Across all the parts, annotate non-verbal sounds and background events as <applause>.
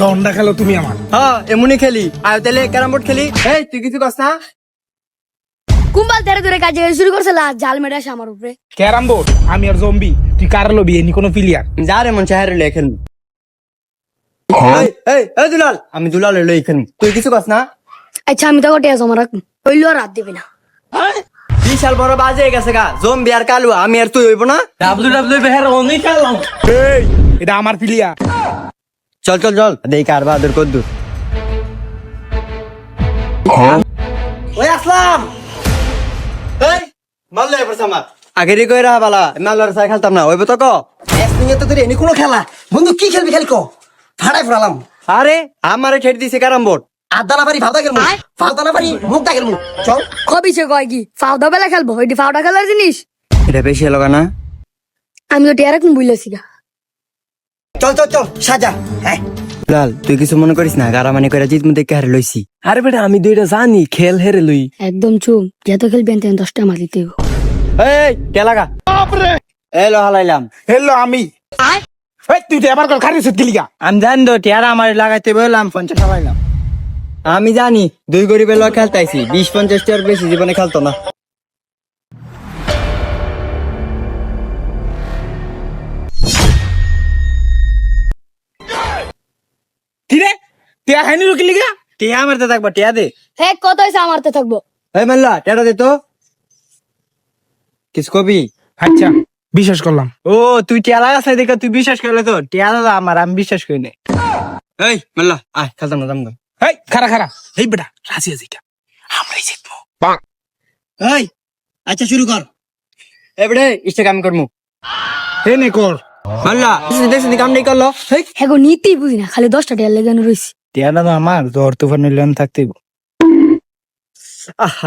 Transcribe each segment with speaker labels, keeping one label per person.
Speaker 1: দন্ডা খেলো তুমি আমার।
Speaker 2: হ্যাঁ এমনই খেলি। আর তাহলে ক্যারাম বোর্ড খেলি। এই তুই কিছু কস না।
Speaker 3: কুম্বাল তেরে ধরে কাজে শুরু করছে লা, জাল মেরে আসে আমার উপরে।
Speaker 1: ক্যারাম বোর্ড আমি আর জম্বি তুই কার লবি এনি কোনো প্লেয়ার
Speaker 2: যা রে মন চাহের লই খেলব এই এই এই দুলাল আমি দুলাল লই খেলব। তুই কিছু কস না।
Speaker 3: আচ্ছা আমি তো গোটে জমা রাখব। হইল আর রাত দিবি না।
Speaker 2: বিশাল বড় বাজে গেছে গা। জম্বি আর কালু আমি আর তুই হইব না।
Speaker 4: ডাব্লিউ ডাব্লিউ বেহার অনেক খেললাম
Speaker 1: এই এটা আমার প্লেয়ার
Speaker 2: চল চল চল। দেই কার বাহাদুর কদ্দু ওই আসলাম। এই মারলে এবার সামা আগেরই কই রাহা বালা মারলার সাই খেলতাম না। ওইব তো ক।
Speaker 5: তো তোর এনে কোনো খেলা। বন্ধু কি খেলবি খেলি কো? ফাড়াই ফেলাম
Speaker 2: আরে আমারে ছেড়ে দিছে ক্যারাম বোর্ড।
Speaker 5: আদা না পারি ফাউদা খেলব ফাউদা না পারি মুখ। দা খেলব চল।
Speaker 3: কবি সে কয় কি? ফাউদা বেলা খেলব। ওইটি ফাউডা খেলার জিনিস?
Speaker 2: এটা বেশি লগা না
Speaker 3: আমি তো টিয়ার এখন বুঝলেছি গা
Speaker 5: চল চল চল সাজা হ্যাঁ।
Speaker 2: লাল তুই কিছু মনে করিস না গারামানি করে জিত মুদে হারে লইছি।
Speaker 4: আরে বেটা আমি দুইটা জানি খেল হেরে লই।
Speaker 3: একদম চুপ যত খেলবি তেন দশটা মার দিতে
Speaker 2: এই কে লাগা? এই লো হালাইলাম।
Speaker 1: হেলো আমি। এই তুই তো এবার কল খারিস গিলিগা।
Speaker 4: আমি জানি তো টিয়ারা আমার লাগাইতে বললাম পঞ্চাশ টাকা
Speaker 2: আমি জানি দুই গরিবের লোক খেলতাইছি বিশ পঞ্চাশ টাকার বেশি জীবনে খেলতো না।
Speaker 1: টিয়া
Speaker 4: টিয়া মারতে থাকব টিয়া দে।
Speaker 3: হে কত হয়েছে আমারতে থাকব?
Speaker 2: এই মাল্লা টেটা দে তো। কিছু কবি?
Speaker 1: আচ্ছা বিশ্বাস করলাম।
Speaker 4: ও তুই টিয়া দেখে তুই বিশ্বাস করলে তো। টিয়া দাদা আমার আমি বিশ্বাস করি না
Speaker 2: এই মাল্লা আয় খেলতাম না দাম
Speaker 1: এই খারা খারা। এই বেটা রাজি আছি আমরাই জিতবো।
Speaker 5: এই আচ্ছা শুরু কর।
Speaker 2: এবারে ইস্টে কাম করমু।
Speaker 1: হে নে কর।
Speaker 2: মাল্লা দেখছি কাম নেই করল। হেই
Speaker 3: হ্যাঁ গো নীতি বুঝি না খালি দশটা টিয়ার লেগানো রয়েছি
Speaker 4: টিয়া দাদা আমার জ্বর তুফান নিলেন থাকতে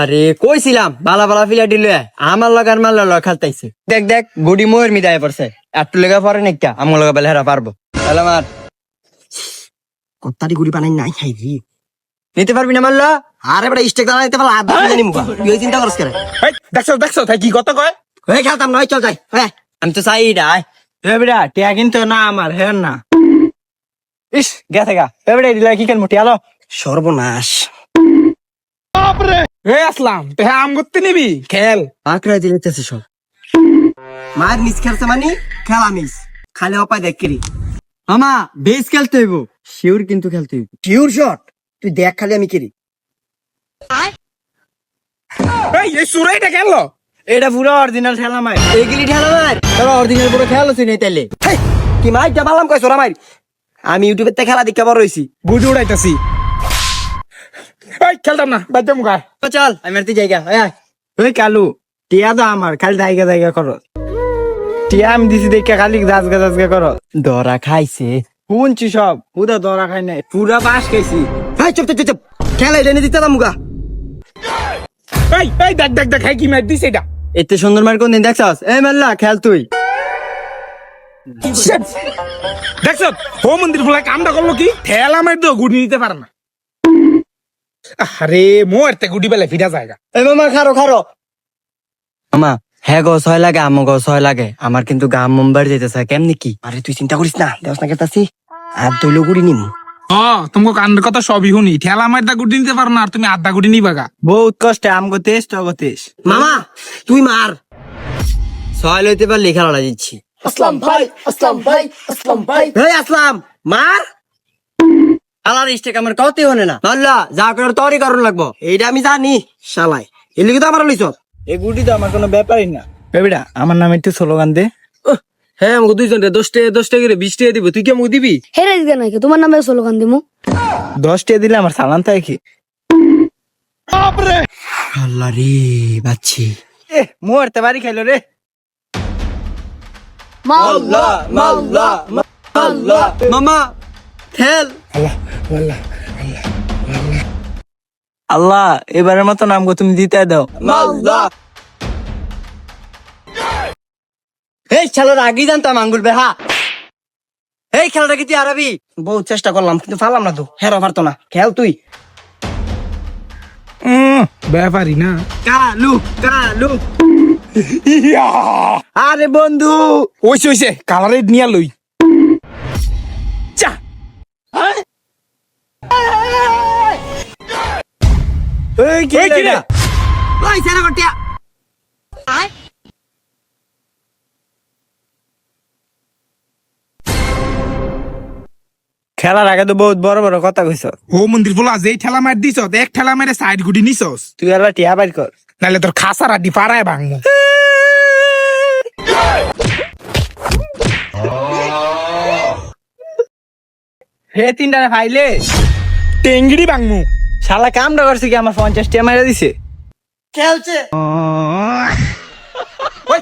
Speaker 2: আরে কইছিলাম বালা বালা ফিলা দিলে আমার লগার লগ খেলতাইছে। দেখ দেখ গুডি মোয়ের মিদায় পড়ছে একটু লেগে পরে নাকি আমার লগা বেলে হেরা পারব। তাহলে আমার
Speaker 5: কত্তারি গুড়ি বানাই নাই খাই রি।
Speaker 2: নিতে পারবি না মাল্লা?
Speaker 5: আরে বেটা স্টেক দাঁড়াইতে পারলা আদা জানি মুখা তুই চিন্তা করছ করে
Speaker 1: এই দেখছ দেখছ তাই কি কত কয়?
Speaker 5: এই খেলতাম নয় চল যাই হ্যাঁ।
Speaker 2: আমি তো চাই ডাই
Speaker 4: এ বেটা টিয়া কিন্তু না আমার হের না। ইস গেছে গা এ বেটা দিলা কি খেলব টিয়া লো।
Speaker 5: সর্বনাশ।
Speaker 1: এ আসলাম। তো হ্যাঁ আম করতে নিবি? খেল।
Speaker 2: আঁকড়া দিলেতেছে সব।
Speaker 5: মায়ের মিস খেলছে মানে খেলা মিস খালি অপায় দেখ কিরি।
Speaker 2: মামা বেস খেলতে হইব। শিওর কিন্তু খেলতে হইব।
Speaker 5: পিওর শট তুই দেখ খালি আমি কিরি।
Speaker 1: এই এই সুরাইটা খেললো
Speaker 4: এটা পুরো অরিজিনাল ঠেলা মাই
Speaker 2: এগুলি ঠেলা মার তোরা অরিজিনাল পুরো আছে নাই তাইলে।
Speaker 5: কি মাইটা বালাম কয় সোরা মাইর? আমি ইউটিউবের তে খেলা দেখতে বড় হইছি
Speaker 1: গুজি উড়াইতাছি। এই খেলতাম না। বাদ্য মুখায়
Speaker 2: তো চল আমি আয় আয়।
Speaker 4: ওই কালু টিয়া তো আমার খালি জায়গা জায়গা করো। টিয়া আমি দিছি দেখে খালি দাসগা দাসগা করো।
Speaker 2: ধরা খাইছে।
Speaker 4: শুনছি সব। পুরা দরা খাই নাই। পুরা বাস খাইছি।
Speaker 5: হাই চুপ চুপ চুপ, খেলা এটা এনে দিতে দাম মুগা
Speaker 1: এই এই দেখ দেখ দেখ কি ম্যাচ দিছে এটা।
Speaker 2: এতে সুন্দর মার কোন দিন দেখছস? এই মাল্লা খেল তুই।
Speaker 1: দেখছ? ও মন্দির ফুলা কামটা করল কি? ঠেলা মার গুড়ি নিতে পারে না। আরে মো এতে গুডি বেলা ফিরা জায়গা
Speaker 2: এই মামা খারো খারো। মামা হ্যাঁ গো ছয় লাগে আমো গো ছয় লাগে। আমার কিন্তু গাম মুম্বাই যেতেছে কেমনি কি?
Speaker 5: আরে তুই চিন্তা করিস না দেওস না কেতাছি। আর দইলো গুড়ি নিম।
Speaker 1: ও তোমাকে কান্ডের কথা সবই শুনি। ঠেলা মার দা গুডি নিতে পারো না আর তুমি আধা গুডি নিবা গা।
Speaker 4: বহুত কষ্টে আমগো তেজ টগো তেজ
Speaker 5: মামা তুই মার।
Speaker 2: ছয় লইতে পারলে খেলাটা দিচ্ছি
Speaker 5: আসলাম ভাই আসলাম ভাই আসলাম ভাই। এই আসলাম। মার?
Speaker 2: আলার ইস্টেক আমার কতই হনে না। মাল্লা যা করার তরি করুন লাগবো।
Speaker 5: এইটা আমি জানি শালাই। লিগে তো আমার লইছ
Speaker 4: এই গুটি তো আমার কোনো ব্যাপারই না। বেবিটা আমার নামে একটু স্লোগান দে।
Speaker 6: হ্যাঁ আমাকে দুইজন দশ টাকা দশ টাকা করে বিশ টাকা দিব। তুই কি আমাকে দিবি?
Speaker 3: হেরে দিকে নাকি? তোমার নামে স্লোগান দিমু।
Speaker 4: দশ টাকা দিলে আমার সালান তাই কি?
Speaker 2: আল্লাহ রে বাচ্চি।
Speaker 4: এ মুহূর্তে বাড়ি খাইলো রে।
Speaker 3: মাল্লা
Speaker 2: মাল্লা মাল্লা মামা খেল।
Speaker 4: আল্লাহ এবারের মতো নামগো তুমি দিতে দাও।
Speaker 2: মাল্লা। এই খেলার আগেই জানতাম আঙ্গুল বেহা। এই খেলাটা কি তুই আরবি
Speaker 5: বহুত চেষ্টা করলাম কিন্তু পারলাম না তো। হেরো পারতো না। খেল তুই।
Speaker 1: উম, ব্যাপারই না।
Speaker 4: কালু কালু! আরে বন্ধু।
Speaker 1: ওইসে ওইসে কালারে নিয়া লই।
Speaker 4: খেলার আগে তো বহুত বড় বড় কথা কইস
Speaker 1: ও মন্দির বলা এই ঠেলা মার দিছ এক ঠেলা মারে সাইড গুটি নিছস।
Speaker 4: তুই আর টিয়া বাইর কর।
Speaker 1: নাহলে তোর খাসারা আডি পাড়ায় ভাঙবো <laughs>
Speaker 4: হে তিনটা ফাইলে।
Speaker 1: টেঙ্গিড়ি বাংমু।
Speaker 4: শালা কামটা করছে কি আমার পঞ্চাশ টিয়া মারা দিছে?
Speaker 5: খেলছে
Speaker 1: ওই